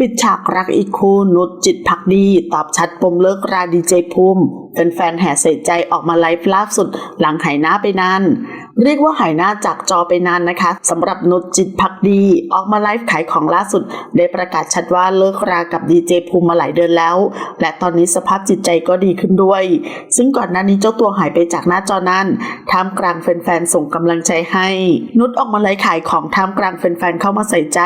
ปิดฉากรักอีกคู่นุชจิตพักดี ตอบชัดปมเลิกราดีเจภูมิแฟนแฟนๆแห่เสียใจออกมาไลฟ์ล่าสุด หลังหายหน้าไปนาน เรียกว่าหายหน้าจากจอไปนานนะคะสำหรับนุชจิตพักดี ออกมาไลฟ์ขายของล่าสุด ได้ประกาศชัดว่าเลิกรากับดีเจภูมิมาหลายเดือนแล้ว และตอนนี้สภาพจิตใจก็ดีขึ้นด้วย ซึ่งก่อนหน้านี้เจ้าตัวหายไปจากหน้าจอนั้นท่ามกลางแฟนๆส่งกำลังใจให้ นุชออกมาไลฟ์ขายของท่ามกลางแฟนๆเข้ามาใส่ใจ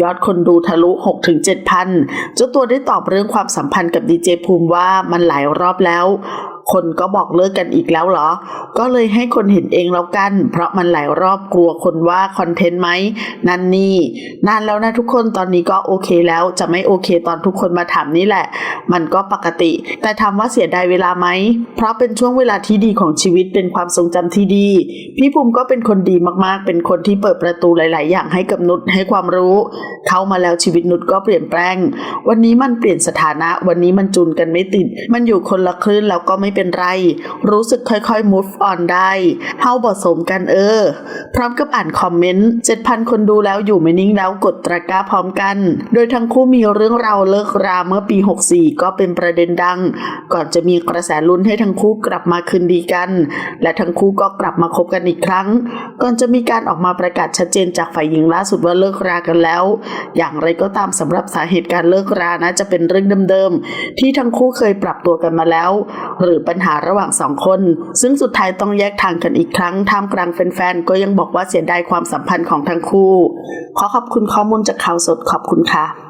ยอดคนดูทะลุ6ถึง7พันเจ้าตัวได้ตอบเรื่องความสัมพันธ์กับดีเจภูมิว่ามันหลายรอบแล้ว คนก็บอกเลิกกันอีกแล้วเหรอ ก็เลยให้คนเห็นเองแล้วกัน เพราะมันหลายรอบกลัวคนว่าคอนเทนต์ไหมนั่นนี่นานแล้วนะทุกคนตอนนี้ก็โอเคแล้วจะไม่โอเคตอนทุกคนมาถามนี่แหละ มันก็ปกติ แต่ถามว่าเสียดายเวลาไหม เพราะเป็นช่วงเวลาที่ดีของชีวิตเป็นความทรงจำที่ดี พี่ภูมิก็เป็นคนดีมากๆ เป็นคนที่เปิดประตูหลาย ๆ อย่างให้กับนุชให้ความรู้ เข้ามาแล้วชีวิตนุชก็เปลี่ยนแปลง วันนี้มันเปลี่ยนสถานะ วันนี้มันจูนกันไม่ติด มันอยู่คนละคลื่นแล้วก็ไม่เป็นไร รู้สึกค่อยๆ move on ได้เฮาบทสมกันเออ พร้อมกับอ่านคอมเมนต์7,000 คนดูแล้วอยู่ไม่นิ่งแล้วกดตะกร้าพร้อมกัน โดยทั้งคู่มีเรื่องราวเลิกราเมื่อปี 64 ก็เป็นประเด็นดัง ก่อนจะมีกระแสลุ้นให้ทั้งคู่กลับมาคืนดีกัน และทั้งคู่ก็กลับมาคบกันอีกครั้ง ก่อนจะมีการออกมาประกาศชัดเจนจากฝ่ายหญิงล่าสุดว่าเลิกรากันแล้วอย่างไรก็ตามสำหรับสาเหตุการเลิกรานะจะเป็นเรื่องเดิมๆ ที่ทั้งคู่เคยปรับตัวกันมาแล้ว หรือปัญหาระหว่างสองคน ซึ่งสุดท้ายต้องแยกทางกันอีกครั้งท่ามกลางแฟนๆก็ยังบอกว่าเสียดายความสัมพันธ์ของทั้งคู่ ขอขอบคุณข้อมูลจากข่าวสดขอบคุณค่ะ